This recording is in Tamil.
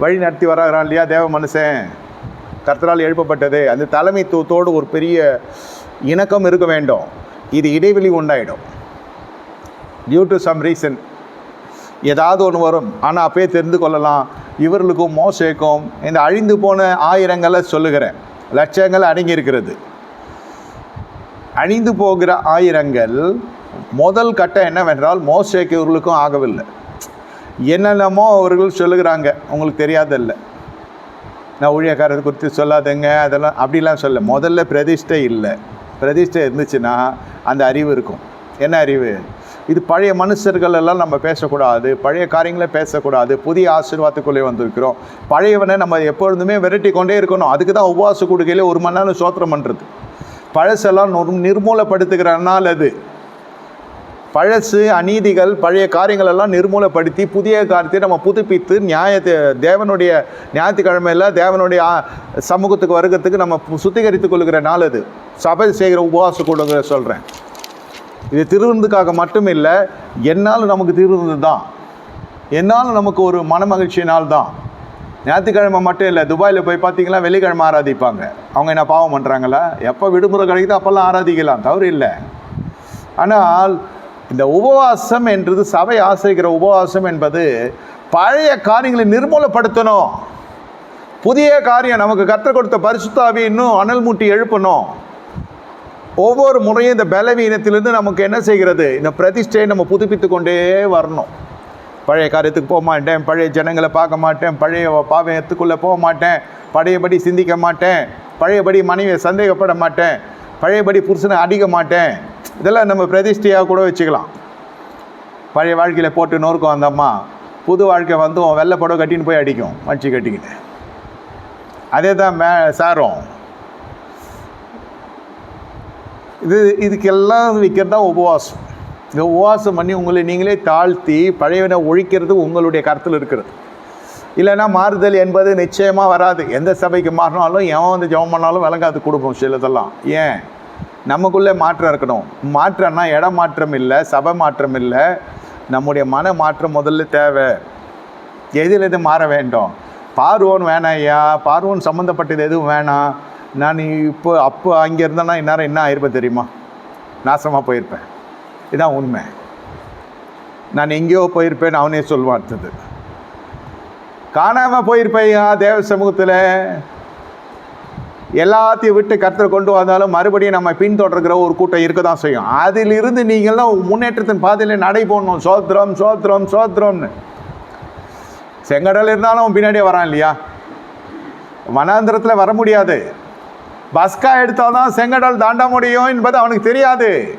வழி நடத்தி வராகிறான் இல்லையா தேவ மனுஷன்? கர்த்தரால் எழுப்பப்பட்டது. அந்த தலைமைத்துவத்தோடு ஒரு பெரிய இணக்கம் இருக்க வேண்டும். இது இடைவெளி உண்டாயிடும். டியூ டு சம் ரீசன் ஏதாவது ஒன்று வரும். ஆனால் அப்பயே தெரிந்து கொள்ளலாம். இவர்களுக்கும் மோசேக்கும் இந்த அழிந்து போன ஆயிரங்களை சொல்லுகிறேன். லட்சங்கள் அடங்கியிருக்கிறது அழிந்து போகிற ஆயிரங்கள் முதல் கட்டம் என்னவென்றால் மோசேக்கு இவர்களுக்கும் ஆகவில்லை. என்னென்னமோ அவர்கள் சொல்லுகிறாங்க. உங்களுக்கு தெரியாதல்ல. நான் ஊழியக்காரர் குறித்து சொல்லாதங்க அதெல்லாம் அப்படிலாம் சொல்ல. முதல்ல பிரதிஷ்டை இல்லை. பிரதிஷ்டை இருந்துச்சுன்னா அந்த அறிவு இருக்கும். என்ன அறிவு? இது பழைய மனுஷர்கள் எல்லாம் நம்ம பேசக்கூடாது. பழைய காரியங்களை பேசக்கூடாது. புதிய ஆசீர்வாதத்துக்குள்ளே வந்திருக்கிறோம். பழையவனை நம்ம எப்பொழுதுமே விரட்டி கொண்டே இருக்கணும். அதுக்கு தான் உபவாச கொடுக்கையில் ஒரு மணி நேரம் சோத்திரம் பண்ணுறது பழசெல்லாம் நிர்- நிர்மூலப்படுத்துகிற நாள் அது. பழசு அநீதிகள் பழைய காரியங்கள் எல்லாம் நிர்மூலப்படுத்தி புதிய காரியத்தை நம்ம புதுப்பித்து நியாயத்தை தேவனுடைய ஞாயிற்றுக்கிழமையில் தேவனுடைய சமூகத்துக்கு வருகிறதுக்கு நம்ம சுத்திகரித்துக் கொள்கிற நாள் அது. சபை செய்கிற உபவாச கொடுங்க சொல்கிறேன் இது திருவிருந்துக்காக மட்டும் இல்லை என்னால் நமக்கு திருவிருந்து தான் என்னாலும் நமக்கு ஒரு மனமகிழ்ச்சி நாள் தான் ஞாயிற்றுக்கிழமை மட்டும் இல்லை துபாயில் போய் பார்த்தீங்களா வெள்ளிக்கிழமை ஆராதிப்பாங்க. அவங்க என்ன பாவம் பண்ணுறாங்களா எப்போ விடுமுறை கிடைக்குதோ அப்போல்லாம் ஆராதிக்கலாம் தவறு இல்லை. ஆனால் இந்த உபவாசம் என்றது சபை ஆசிரிக்கிற உபவாசம் என்பது பழைய காரியங்களை நிர்மூலப்படுத்தணும். புதிய காரியம் நமக்கு கற்றுக் கொடுத்த பரிசுத்தாவி இன்னும் அனல் மூட்டி எழுப்பணும். ஒவ்வொரு முறையும் இந்த பலவீனத்திலிருந்து நமக்கு என்ன செய்கிறது? இந்த பிரதிஷ்டையை நம்ம புதுப்பித்து கொண்டே வரணும். பழைய காரியத்துக்கு போக மாட்டேன் பழைய ஜனங்களை பார்க்க மாட்டேன் பழைய பாவயத்துக்குள்ளே போக மாட்டேன் பழையபடி சிந்திக்க மாட்டேன் பழையபடி மனைவியை சந்தேகப்பட மாட்டேன் பழையபடி புருஷனை அடிக்க மாட்டேன். இதெல்லாம் நம்ம பிரதிஷ்டையாக கூட வச்சுக்கலாம். பழைய வாழ்க்கையில் போட்டு நொறுக்கும் அந்த அம்மா புது வாழ்க்கை வந்து உன் வெள்ளை புடவை கட்டின்னு போய் அடிக்கும் மடிச்சு கட்டிக்கிட்டு. அதே தான் மே சாரும். இது இதுக்கெல்லாம் விற்கிறது தான் உபவாசம். இந்த உபவாசம் பண்ணி உங்களை நீங்களே தாழ்த்தி பழையவனை ஒழிக்கிறது உங்களுடைய கருத்தில் இருக்கிறது. இல்லைன்னா மாறுதல் என்பது நிச்சயமாக வராது. எந்த சபைக்கு மாறினாலும் எவன் வந்து ஜெபம் பண்ணாலும் விளங்காது கொடுப்போம் சிலதெல்லாம் ஏன்? நமக்குள்ளே மாற்றம் இருக்கணும். மாற்றம்னா இடம் மாற்றம் இல்லை சபை மாற்றம் இல்லை. நம்முடைய மன மாற்றம் முதல்ல தேவை. எதில் எது மாற வேண்டும்? பார்வோன் வேணாம் ஐயா. பார்வோன் சம்மந்தப்பட்டது எதுவும் வேணாம். நான் இப்போ அப்போ அங்கே இருந்தேன்னா இந்நேரம் என்ன ஆயிருப்பேன் தெரியுமா? நாசமாக போயிருப்பேன். இதான் உண்மை. நான் எங்கேயோ போயிருப்பேன் அவனே சொல்வான் அடுத்தது. காணாமல் ஐயா தேவ சமூகத்தில். எல்லாத்தையும் விட்டு கர்த்தரை கொண்டு வந்தாலும் மறுபடியும் நம்ம பின்தொடர்கிற ஒரு கூட்டம் இருக்க தான் செய்யும். அதிலிருந்து நீங்கள்லாம் முன்னேற்றத்தின் பாதையில் நடை போடணும். சோத்திரம் சோத்திரம் சோத்திரம்னு. செங்கடல் இருந்தாலும் அவன் பின்னாடியே வரான் இல்லையா? வனாந்திரத்தில் வர முடியாது. பஸ்கா எடுத்தால் தான் செங்கடல் தாண்ட முடியும் என்பது அவனுக்கு தெரியாது.